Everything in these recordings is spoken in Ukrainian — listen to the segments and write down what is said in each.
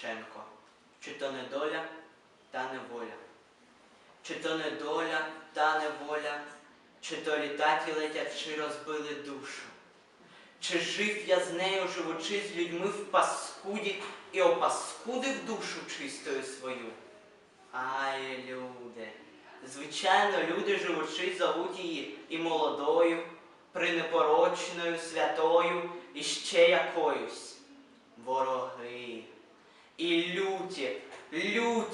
Шевченко. Чи то не доля, та неволя. Чи то не доля, та неволя, чи то літаті летячи розбили душу. Чи жив я з нею, живучи з людьми в паскуді і опаскудив душу чистою свою? Ай, люди. Звичайно, люди, живучи, зовуть її і молодою, пренепорочною, святою, і ще якоюсь. Вороги. І люті,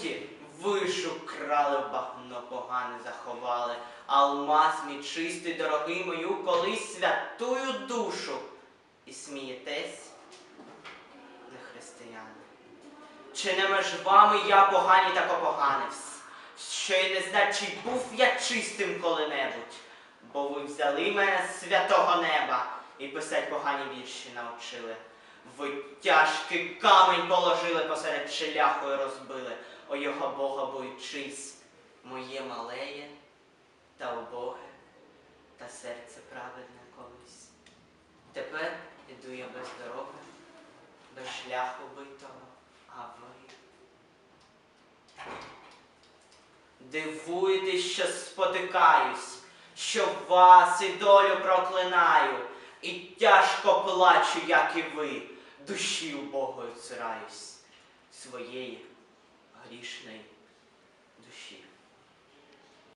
люті, вишу крали багно погане заховали, алмаз мій чистий, дорогий мою, колись святую душу. І смієтесь, не християни. Чи не між вами я погані та поганивсь, що й не знать, чи був я чистим коли-небудь, бо ви взяли мене з святого неба і писать погані вірші навчили. Ви тяжкий камінь положили посеред шляху і розбили, о його Бога боючись, моє малеє та убоге, та серце праведне колись. Тепер іду я без дороги, без шляху битого, а ви. Дивуєтесь, що спотикаюсь, що вас і долю проклинаю, і тяжко плачу, як і ви, душі убогою цираюсь, своєї грішної.